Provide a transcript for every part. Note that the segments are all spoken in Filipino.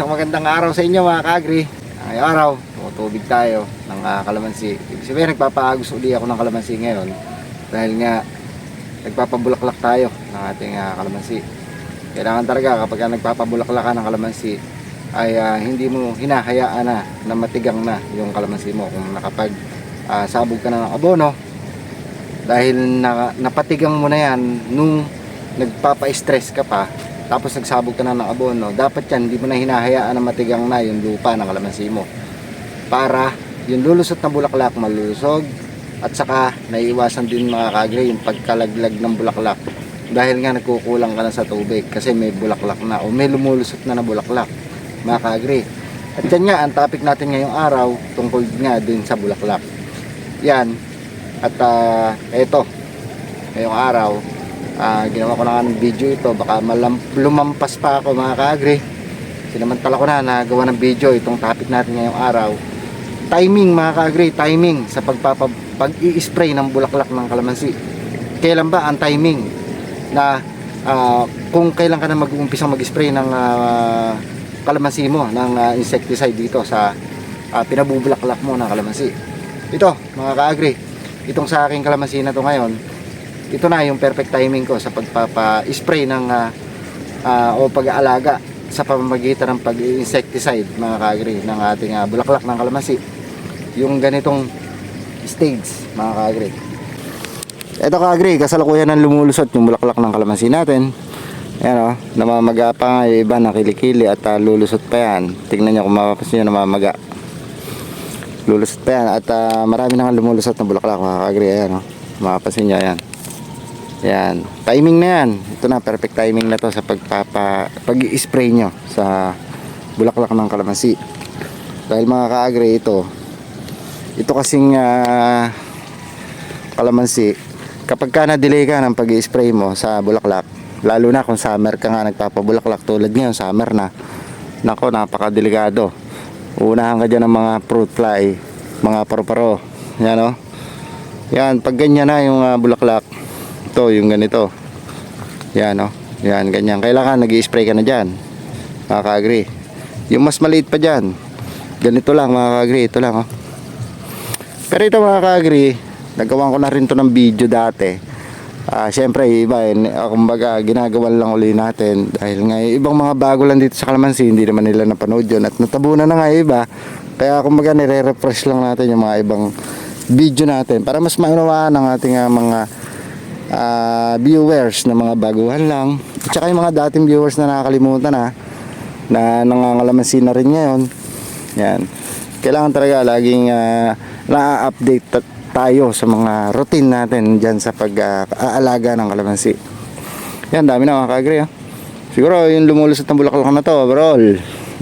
isang magandang araw sa inyo mga kaagri. Ngayong araw, tumutubig tayo ng ah, kalamansi. Ibig sabihin, nagpapaagos uli ako ng kalamansi ngayon. Dahil nga, nagpapabulaklak tayo ng ating ah, kalamansi. Kailangan talaga kapag nagpapabulaklak ka ng kalamansi, ay ah, hindi mo hinahayaan na na matigang na yung kalamansi mo. Kung nakapag ah, sabog ka na ng abono, dahil na, napatigang mo na yan nung nagpapa-stress ka pa, tapos nagsabog ka na ng abono, dapat yan, hindi mo na hinahayaan na matigang na yung lupa ng kalamansi mo. Para yung lulusot na bulaklak malulusog, at saka naiiwasan din mga kagre yung pagkalaglag ng bulaklak. Dahil nga nagkukulang ka na sa tubig kasi may bulaklak na o may lumulusot na na bulaklak mga kagre. At yan nga, ang topic natin ngayong araw tungkol nga din sa bulaklak. Yan, at uh, eto, ngayong araw, ah, ginawa ko na nga ng video ito, baka lumampas pa ako mga kaagri. Sinamantala ko na nagawa ng video itong topic natin ngayong araw. Timing mga kaagri, timing sa pagpapa, pag-i-spray ng bulaklak ng kalamansi. Kailan ba ang timing na ah, kung kailan ka na mag-uumpisa mag-spray ng ah, kalamansi mo, ng ah, insecticide dito sa ah, pinabubulaklak mo ng kalamansi. Ito mga kaagri, itong sa aking kalamansi na to ngayon, ito na yung perfect timing ko sa pagpapa-spray ng ah, ah, o pag-aalaga sa pamamagitan ng pag-insecticide mga kaagri ng ating ah, bulaklak ng kalamansi. Yung ganitong stage mga kaagri. Ito kaagri, kasalukuyan ng lumulusot yung bulaklak ng kalamansi natin. Ayan o, namamaga pa nga yung iba nakilikili at ah, lulusot pa yan. Tingnan nyo kung mapapansin nyo namamaga. Lulusot pa yan at ah, marami na nga lumulusot na bulaklak mga kaagri. Ayan o, mapapansin nyo yan. Yan, timing na yan. Ito na, perfect timing na to sa pagpapa, pag-i-spray nyo sa bulaklak ng kalamansi. Dahil mga kaagri ito, ito kasing ah, kalamansi, kapag ka na-delay ka ng pag-i-spray mo sa bulaklak, lalo na kung summer ka nga nagpapabulaklak tulad ngayon, summer na, nako, napakadelikado. Unahan ka dyan ng mga fruit fly, mga paro-paro, yan o. Yan, pag ganyan na yung ah, bulaklak, ito, yung ganito. Yan, no? Yan, ganyan. Kailangan nag spray ka na dyan. Mga ka-agree. Yung mas maliit pa dyan. Ganito lang, mga ka-agree. Ito lang, oh. Pero ito, mga ka-agree, nagawa ko na rin to ng video dati. Ah, syempre, iba, eh, ah, kumbaga, ginagawa lang uli natin. Dahil nga, yung ibang mga bago lang dito sa Kalamansi, hindi naman nila napanood yun. At natabunan na nga iba. Kaya, kumbaga, nire-refresh lang natin yung mga ibang video natin para mas maunawaan ng ating ah, mga ah, viewers na mga baguhan lang. At saka yung mga dating viewers na nakakalimutan na na nangangalamansi na rin ngayon. Yan. Kailangan talaga laging ah, na-update ta- tayo sa mga routine natin dyan sa pag-aalaga ng kalamansi. Yan dami na mga kagre ah. siguro yung lumulusot ng bulaklak na to overall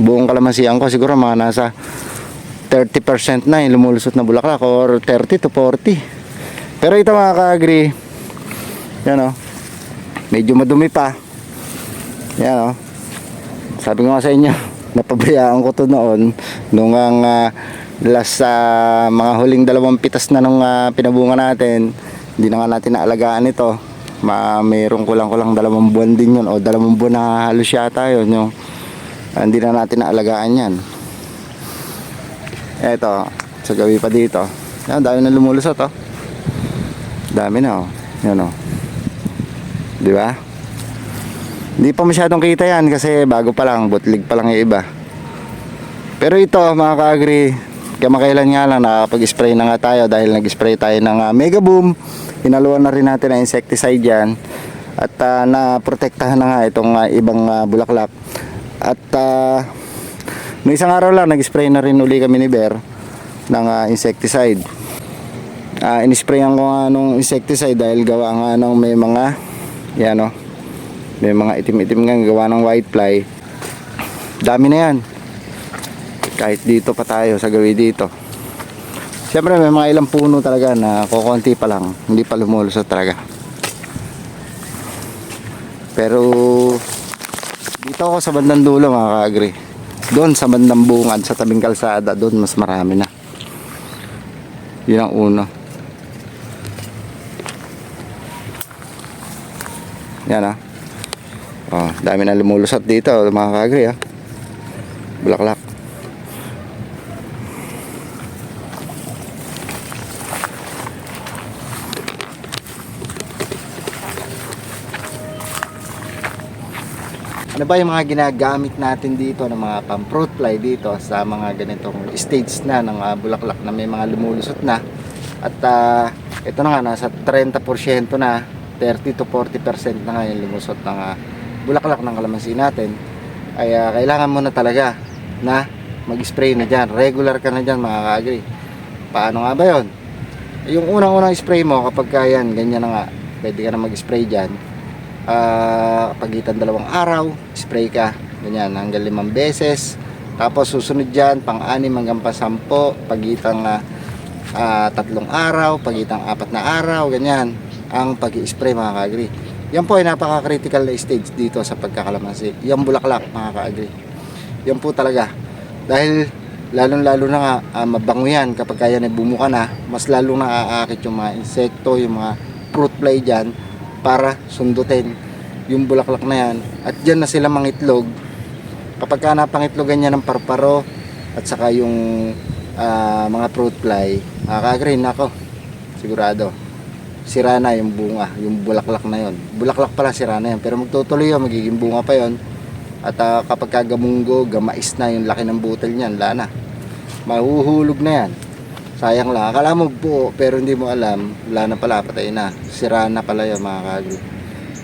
buong kalamansian ko siguro mga nasa 30% na yung lumulusot na bulaklak or 30 to 40 pero ito mga kagre yan o. Medyo madumi pa. Yan o. Sabi ko nga sa inyo, napabayaan ko to noon nung ang ah, last sa mga huling dalawang pitas na nung ah, pinabunga natin. Hindi na nga natin naalagaan ito. Ma, mayroong kulang-kulang dalawang buwan din yun o dalawang buwan na halos yata yun. Yung, ah, hindi na natin naalagaan yan. Eto, sa gabi pa dito. Yan, dami na lumulusot oh. Dami na oh. Yan oh. Di ba? Hindi pa masyadong kita yan kasi bago pa lang, butlig pa lang yung iba. Pero ito mga ka-agri, kamakailan nga lang nakapag-spray na nga tayo dahil nag-spray tayo ng ah, Mega Boom. Hinaluan na rin natin ang insecticide yan. At ah, na-protektahan na nga itong ah, ibang ah, bulaklak. At uh, noong isang araw lang, nag-spray na rin uli kami ni Bear ng ah, insecticide. Ah, in-sprayan ko nga nung insecticide dahil gawa nga ng may mga yan o. May mga itim-itim nga gawa ng white fly. Dami na yan. Kahit dito pa tayo sa gawi dito. Siyempre may mga ilang puno talaga na kukunti pa lang. Hindi pa lumulusot talaga. Pero dito ako sa bandang dulo mga ka-agree. Doon sa bandang bungad sa tabing kalsada, doon mas marami na. Yun ang uno. Yan ah. Oh, dami na lumulusot dito mga kagri ah. bulaklak. Ano ba yung mga ginagamit natin dito ng mga pang fruit fly dito sa mga ganitong stage na ng ah, bulaklak na may mga lumulusot na at ah, ito na nga nasa 30% na 30 to 40% na nga yung lumusot ng ah, bulaklak ng kalamansi natin ay ah, kailangan mo na talaga na mag-spray na dyan regular ka na dyan mga kaagri paano nga ba yon yung unang-unang spray mo kapag kaya ganyan na nga pwede ka na mag-spray dyan Ah, pagitan dalawang araw, spray ka. Ganyan, hanggang limang beses. Tapos susunod dyan, pang-anim hanggang pa-sampo, pagitan nga ah, tatlong araw, pagitan apat na araw, ganyan. Ang pag-spray mga ka-agri. Yan po ay napaka-critical na stage dito sa pagkakalamansi. Yan bulaklak mga ka-agri. Yan po talaga. Dahil lalong-lalo na nga ah, mabango yan kapag kaya na bumuka na, mas lalong naaakit yung mga insekto, yung mga fruit fly dyan para sundutin yung bulaklak na yan at dyan na sila mangitlog kapag ka napangitlogan niya ng parparo at saka yung ah, mga fruit fly makaka-green ako sigurado sira na yung bunga yung bulaklak na yon bulaklak pala sira na yan pero magtutuloy yun magiging bunga pa yon at ah, kapag kagamunggo gamais na yung laki ng butil niyan wala na. Mahuhulog na yan. Sayang lang. Akala mo buo pero hindi mo alam wala na pala patay na. Sira na pala yun mga kagri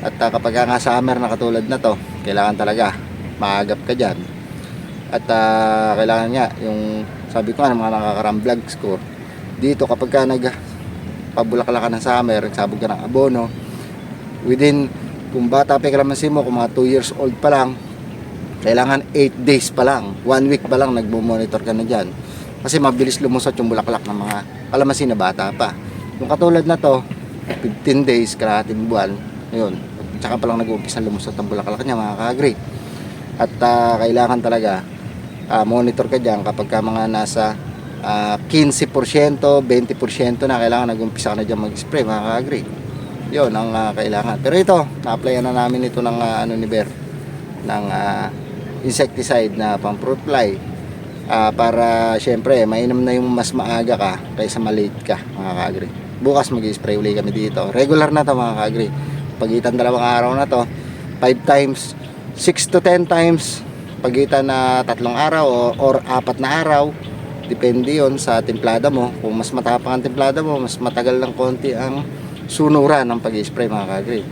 at ah, kapag nga summer na katulad na to kailangan talaga maagap ka dyan. At ah, kailangan nga yung sabi ko nga ng mga nakakarang vlogs ko dito kapag ka nag pabulaklak ka ng summer nagsabog ka ng abono. Within kung bata pa kalamansi mo kung mga 2 years old pa lang kailangan 8 days pa lang 1 week pa lang nagmo-monitor ka na dyan. Kasi mabilis lumusot yung bulaklak ng mga kalamansi na bata pa. Yung katulad na to 15 days kalahating buwan yun tsaka pa lang nag-uumpisa lumusot ang bulaklak niya mga ka-agree at ah, kailangan talaga ah, monitor ka dyan kapag ka mga nasa ah, 15% 20% na kailangan nag-umpisa ka na dyan mag-spray mga ka-agree yun ang ah, kailangan. Pero ito na-applyan na namin ito ng ah, ano ni Bear ng ah, insecticide na pang fruit fly. Ah, para syempre mainam na yung mas maaga ka kaysa malate ka mga ka-agree bukas mag-spray uli kami dito. Regular na to mga ka-agree pagitan dalawang araw na to 5 times 6 to 10 times. Pagitan na tatlong araw o, or apat na araw depende yon sa timplada mo. Kung mas matapang ang timplada mo mas matagal ng konti ang sunuran ng pag-spray mga ka-agree.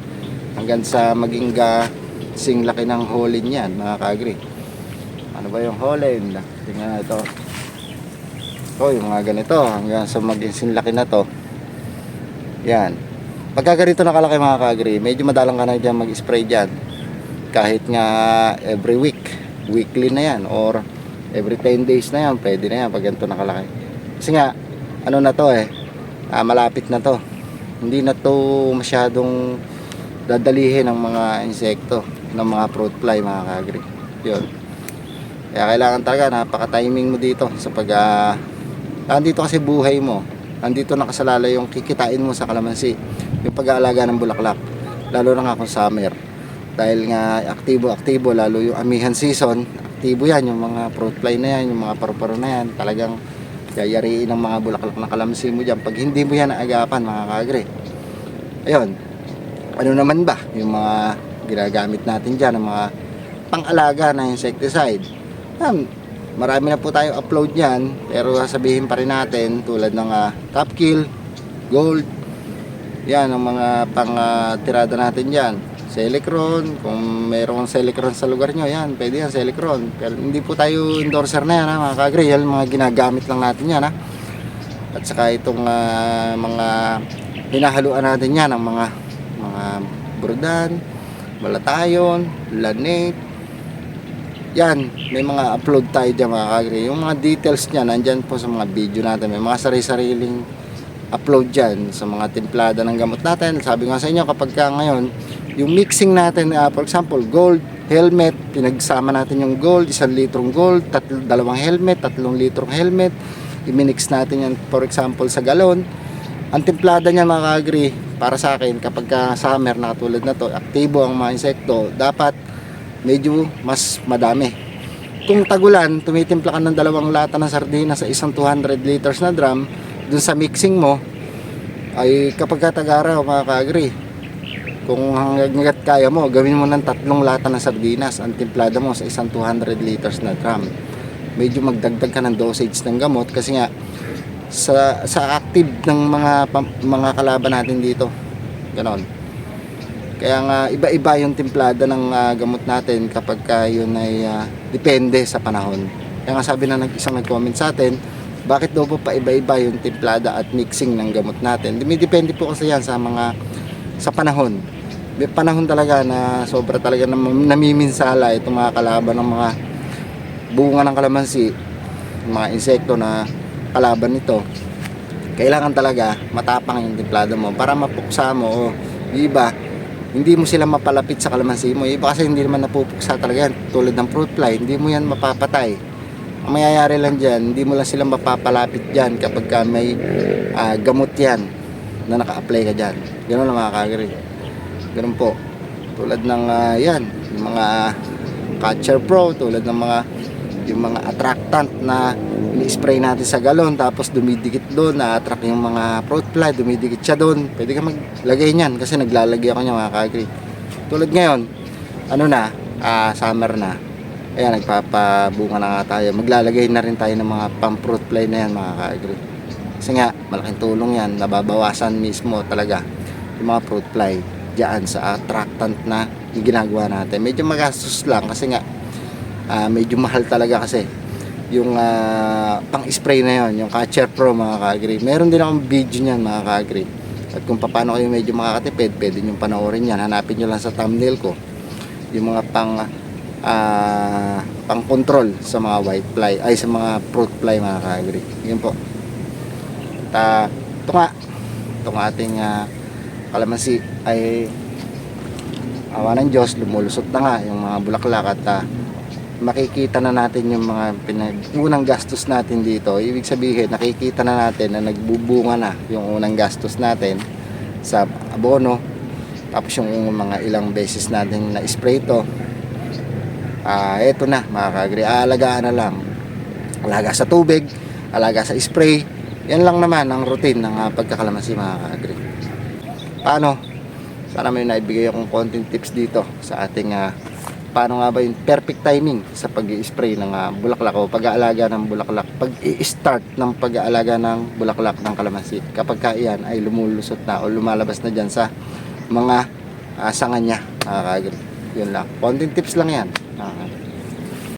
Hanggang sa maging ga sing laki ng hole niyan mga ka-agree. Ano ba yung Holland tingnan na ito. Ito yung mga ganito. Hanggang sa maging sinlaki na to. Yan. Pagka ganito nakalaki mga ka-agree medyo madalang ka na dyan mag-spray dyan. Kahit nga every week. Weekly na yan. Or every 10 days na yan pwede na yan pag ganito nakalaki kasi nga ano na to eh ah, malapit na to hindi na to masyadong dadalihin ng mga insekto ng mga fruit fly mga ka-agree yun kaya kailangan talaga napaka-timing mo dito sa pag uh, andito kasi buhay mo. Andito nakasalala yung kikitain mo sa kalamansi, yung pag-aalaga ng bulaklak. Lalo na nga kung summer. Dahil nga aktibo-aktibo lalo yung amihan season, aktibo yan yung mga fruit fly na yan, yung mga paru-paro na yan. Talagang yayariin ng mga bulaklak na kalamansi mo dyan pag hindi mo yan naagapan mga kagre. Ayun. Ano naman ba yung mga ginagamit natin dyan, ng mga pang-alaga na insecticide? Yan, marami na po tayo upload niyan pero sasabihin pa rin natin tulad ng ah, top kill, gold, yan ang mga pang tirada natin diyan. Selecron, kung mayroong Selecron sa lugar nyo, yan, pwede yan, Selecron. Pero hindi po tayo endorser na yan, ha, mga kagre. Yan, mga ginagamit lang natin yan, ha. At saka itong ah, mga hinahaluan natin yan, ang mga mga burdan, malatayon, lanate, yan, may mga upload tayo dyan mga kagre. Yung mga details niya, nandyan po sa mga video natin. May mga sarili-sariling upload dyan sa mga timplada ng gamot natin. Sabi nga sa inyo, kapag ka ngayon, yung mixing natin, ah, for example, gold, helmet, pinagsama natin yung gold, isang litrong gold, tatlo, dalawang helmet, tatlong litrong helmet, iminix natin yan, for example, sa galon. Ang timplada niya mga kagre, para sa akin, kapag ka summer na katulad na to, aktibo ang mga insekto, dapat medyo mas madami kung tagulan, tumitimpla ka ng dalawang lata ng sardinas sa isang 200 liters na drum, dun sa mixing mo, ay kapag katagaraw mga ka-agree, kung hanggat kaya mo, gawin mo ng tatlong lata ng sardinas ang timplada mo sa isang 200 liters na drum. Medyo magdagdag ka ng dosage ng gamot kasi nga sa sa active ng mga mga kalaban natin dito. Ganon. Kaya nga iba-iba yung timplada ng ah, gamot natin kapag ka yun ay ah, depende sa panahon. Kaya nga sabi na nag isang nag-comment sa atin, bakit daw po pa iba-iba yung timplada at mixing ng gamot natin? Dumidepende po kasi yan sa mga sa panahon. May panahon talaga na sobra talaga nam- namiminsala itong mga kalaban ng mga bunga ng kalamansi, mga insekto na kalaban nito. Kailangan talaga matapang yung timplada mo para mapuksa mo o yung iba hindi mo sila mapalapit sa kalamansi mo. Iba kasi hindi naman napupuksa talaga yan. Tulad ng fruit fly, hindi mo yan mapapatay. Ang mayayari lang dyan, hindi mo lang sila mapapalapit dyan kapag ka may ah, gamot yan na naka-apply ka dyan. Ganun lang mga kagri. Ganun po. Tulad ng ah, yan, yung mga Catcher Pro, tulad ng mga yung mga attractant na ini-spray natin sa galon tapos dumidikit doon, na-attract yung mga fruit fly, dumidikit siya doon. Pwede ka maglagay niyan kasi naglalagay ako niya mga kagri. Tulad ngayon, ano na, ah, summer na. Ayan, nagpapabunga na nga tayo. Maglalagay na rin tayo ng mga pang fruit fly na yan mga kagri. Kasi nga, malaking tulong yan. Nababawasan mismo talaga yung mga fruit fly dyan sa attractant na ginagawa natin. Medyo magastos lang kasi nga ah, medyo mahal talaga kasi yung ah, pang-spray na yon yung Catcher Pro mga kagri. Meron din akong video niyan mga kagri. At kung paano kayo medyo makakatipid, pwede nyo panoorin yan. Hanapin nyo lang sa thumbnail ko. Yung mga pang ah, pang control sa mga white fly ay sa mga fruit fly mga kagri. Yun po. Ah, ito nga itong ating ah, kalamansi ay awa ng Diyos lumulusot na nga yung mga bulaklak at ah, makikita na natin yung mga pinag unang gastos natin dito. Ibig sabihin nakikita na natin na nagbubunga na yung unang gastos natin sa abono. Tapos yung mga ilang beses natin na spray to ah eto na mga kagri aalagaan na lang. Alaga sa tubig alaga sa spray yan lang naman ang routine ng ah, pagkakalamansi mga kagri paano? Sana may naibigay akong konting tips dito sa ating ah, paano nga ba yung perfect timing sa pag spray ng ah, bulaklak o pag-aalaga ng bulaklak pag i-start ng pag-aalaga ng bulaklak ng kalamansi kapag ka iyan ay lumulusot na o lumalabas na dyan sa mga ah, sanga niya mga kagri yun lang. Konting tips lang yan kagri.